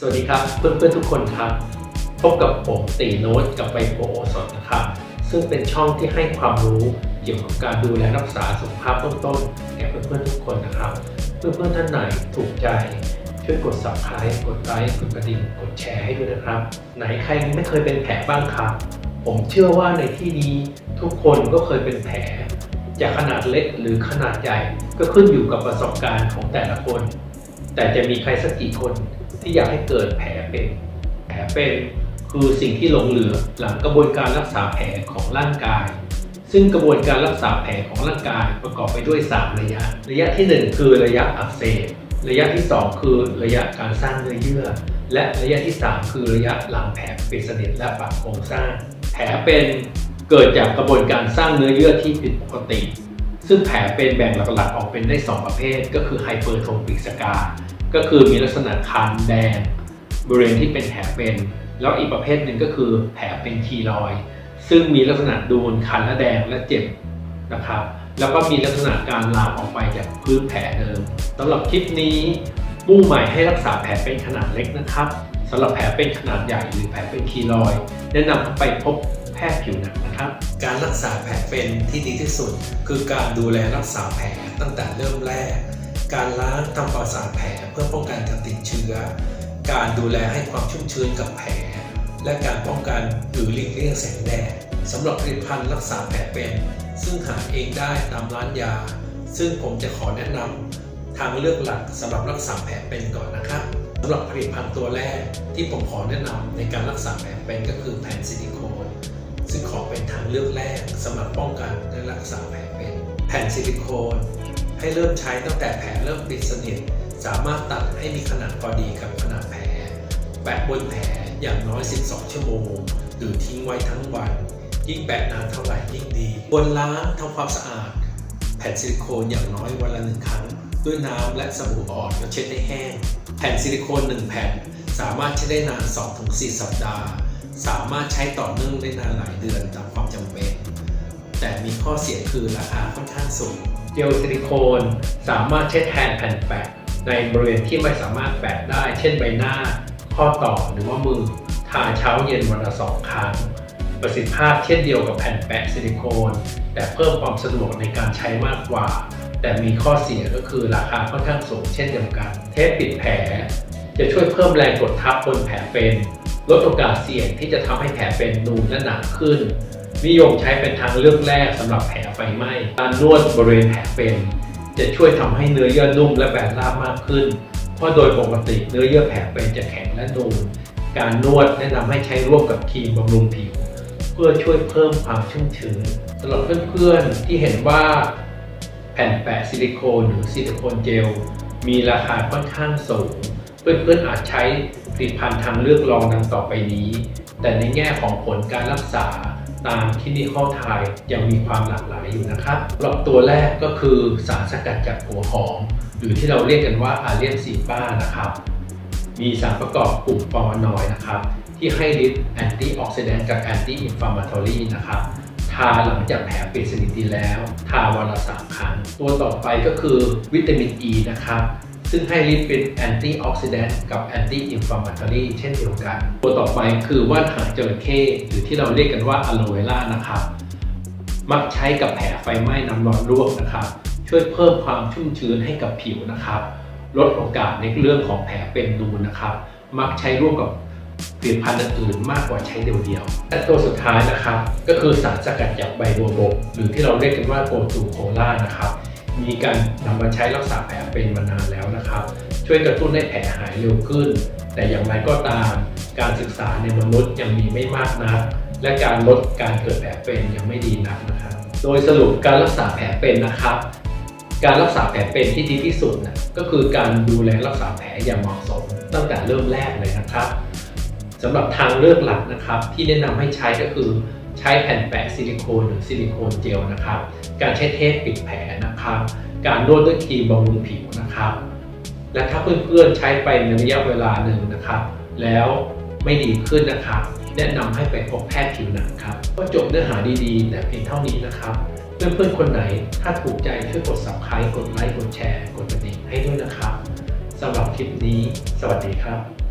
สวัสดีครับเพื่อนๆทุกคนครับ พบกับผมตีโน้ตกับใบโพโอสดนะครับ ซึ่งเป็นช่องที่ให้ความรู้เกี่ยวกับการดูแลรักษาสุขภาพเบื้องต้นแก่เพื่อนๆทุกคนนะครับ เพื่อนๆท่านไหนถูกใจ ช่วยกด subscribe กดไลค์กดกระดิ่งกดแชร์ให้ด้วยนะครับ ไหนใครไม่เคยเป็นแผลบ้างครับ ผมเชื่อว่าในที่นี้ทุกคนก็เคยเป็นแผลจะขนาดเล็กหรือขนาดใหญ่ก็ขึ้นอยู่กับประสบการณ์ของแต่ละคน แต่จะมีใครสักกี่คน ที่อยากให้เกิดแผลเป็น แผลเป็นคือสิ่งที่หลงเหลือหลังกระบวนการรักษาแผลของร่างกาย ซึ่งกระบวนการรักษาแผลของร่างกายประกอบไปด้วย 3 ระยะ ระยะทีหนึ่1 คือระยะอักเสบ ระยะที่ 2 คือระยะการสร้างเนื้อเยื่อ และระยะที่ 3 คือระยะหลังแผลเป็นสนิทและปรับโครงสร้าง แผลเป็นเกิดจากกระบวนการสร้างเนื้อเยื่อที่ผิดปกติ ซึ่งแผลเป็นแบ่งหลักๆออกเป็นได้ 2 ประเภท ก็คือไฮเปอร์โทปิกสกา ก็คือมีลักษณะคันแดง บริเวณที่เป็นแผลเป็น แล้วอีกประเภทหนึ่งก็คือแผลเป็นคีลอย ซึ่งมีลักษณะดูนคันและแดงและเจ็บนะครับ แล้วก็มีลักษณะการลามออกไปจากพื้นแผลเดิมสำหรับคลิปนี้มุ่งหมายให้รักษาแผลเป็นขนาดเล็กนะครับสำหรับแผลเป็นขนาดใหญ่หรือแผลเป็นคีลอย แนะนำไปพบแพทย์ผิวหนังนะครับ การรักษาแผลเป็นที่ดีที่สุด คือการดูแลรักษาแผลตั้งแต่เริ่มแรก การล้างทำความสะอาดแผลเพื่อป้องกันการติดเชื้อ การดูแลให้ความชุ่มชื้นกับแผล และการป้องกันหรือหลีกเลี่ยงแสงแดดสำหรับผลิตภัณฑ์รักษาแผลเป็น ซึ่งหาเองได้ตามร้านยา ซึ่งผมจะขอแนะนำทางเลือกหลักสำหรับรักษาแผลเป็นก่อนนะครับสำหรับผลิตภัณฑ์ตัวแรกที่ผมขอแนะนำในการรักษาแผลเป็นก็คือแผ่นซิลิโคนซึ่งขอเป็นทางเลือกแรกสำหรับป้องกันและรักษาแผลเป็น แผ่นซิลิโคน ให้เริ่มใช้ตั้งแต่แผลเริ่มปิดสนิท สามารถตัดให้มีขนาดพอดีกับขนาดแผลแปะบนแผลอย่างน้อย 12 ชั่วโมง หรือทิ้งไว้ทั้งวัน ยิ่งแปะนานเท่าไหร่ยิ่งดีบนล้างทำความสะอาด แผ่นซิลิโคนอย่างน้อยวันละหนึ่งครั้ง ด้วยน้ำและสบู่อ่อนแล้วเช็ดให้แห้ง แผ่นซิลิโคน 1 แผ่น สามารถใช้ได้นาน 2-4 สัปดาห์ สามารถใช้ต่อเนื่องได้นานหลายเดือนตามความจำเป็น แต่มีข้อเสียคือราคาค่อนข้างสูง เจลซิลิโคน สามารถใช้แทนแผ่นแปะในบริเวณที่ไม่สามารถแปะได้ เช่นใบหน้า ข้อต่อหรือว่ามือ ทาเช้าเย็นวันละสองครั้ง ประสิทธิภาพเช่นเดียวกับแผ่นแปะซิลิโคน แต่เพิ่มความสะดวกในการใช้มากกว่า แต่มีข้อเสียก็คือราคาค่อนข้างสูงเช่นเดียวกัน เทปปิดแผล จะช่วยเพิ่มแรงกดทับบนแผลเป็น ลดโอกาสเสี่ยงที่จะทำให้แผลเป็นนูนและหนาขึ้น นิยมใช้เป็นทางเลือกแรกสำหรับแผลไฟไหม้การนวดบริเวณแผลเป็น จะช่วยทำให้เนื้อเยื่อนุ่มและแบนราบมากขึ้น เพราะโดยปกติเนื้อเยื่อแผลเป็นจะแข็งและนูนการนวดแนะนำให้ใช้ร่วมกับครีมบำรุงผิว เพื่อช่วยเพิ่มความชุ่มชื้นสำหรับเพื่อนๆที่เห็นว่าแผ่นแปะซิลิโคนหรือซิลิโคนเจล มีราคาค่อนข้างสูง เพื่อนๆอาจใช้ผลิตภัณฑ์ทางเลือกรองดังต่อไปนี้ แต่ในแง่ของผลการรักษา ตามที่นี่ข้อทายยังมีความหลากหลายอยู่นะครับหรับตัวแรกก็คือสารสกัดจากหัวหอม หรือที่เราเรียกกันว่าอาเลียนซีป้านะครับ มีสารประกอบกลุ่มฟลานอยด์นะครับ ที่ให้ฤทธิ์แอนตี้ออกซิแดนต์กับแอนตี้อินฟลาม t ทอรีนะครับทาหลังจากแผลปิดสนิทดีแล้ว ทาวันละสามครั้ง ตัวต่อไปก็คือวิตามินอ e ีนะครับ ซึ่งให้ฤทธิ์เป็นแอนตี้ออกซิแดนต์กับแอนตี้อินฟลาม t ทอรีเช่นเดียวกัน ตัวต่อไปคือว่านหางจระเข้หรือที่เราเรียกกันว่าอะโลเวล่านะครับ มักใช้กับแผลไฟไหม้น้ำร้อนลวกนะครับ ช่วยเพิ่มความชุ่มชื้นให้กับผิวนะครับ ลดโอกาสในเรื่องของแผลเป็นนูนนะครับ มักใช้ร่วมกับผลิตภัณฑ์อื่นมากกว่าใช้เดียวๆและตัวสุดท้ายนะครับ ก็คือสารสกัดจากใบบัวบกหรือที่เราเรียกกันว่าโกตูโคล่านะครับ มีการนำมาใช้รักษาแผลเป็นมานานแล้วนะครับ ช่วยกระตุ้นให้แผลหายเร็วขึ้น แต่อย่างไรก็ตาม การศึกษาในมนุษย์ยังมีไม่มากนัก และการลดการเกิดแผลเป็นยังไม่ดีนักนะครับ โดยสรุปการรักษาแผลเป็นนะครับ การรักษาแผลเป็นที่ดีที่สุดนะก็คือการดูแลรักษาแผลอย่างเหมาะสม ตั้งแต่เริ่มแรกเลยนะครับสำหรับทางเลือกหลักนะครับ ที่แนะนำให้ใช้ก็คือ ใช้แผ่นแปะซิลิโคนหรือซิลิโคนเจลนะครับ การใช้เทปปิดแผลนะครับ การนวดด้วยครีมบำรุงผิวนะครับ และถ้าเพื่อนๆใช้ไปในระยะเวลาหนึ่งนะครับ แล้วไม่ดีขึ้นนะครับ แนะนำให้ไปพบแพทย์ผิวหนังครับ ก็จบเนื้อหาดีๆ แต่เพียงเท่านี้นะครับเพื่อนๆคนไหนถ้าถูกใจช่วยกด subscribe กดไลค์กดแชร์ กดกระดิ่งให้ด้วยนะครับสำหรับคลิปนี้ สวัสดีครับ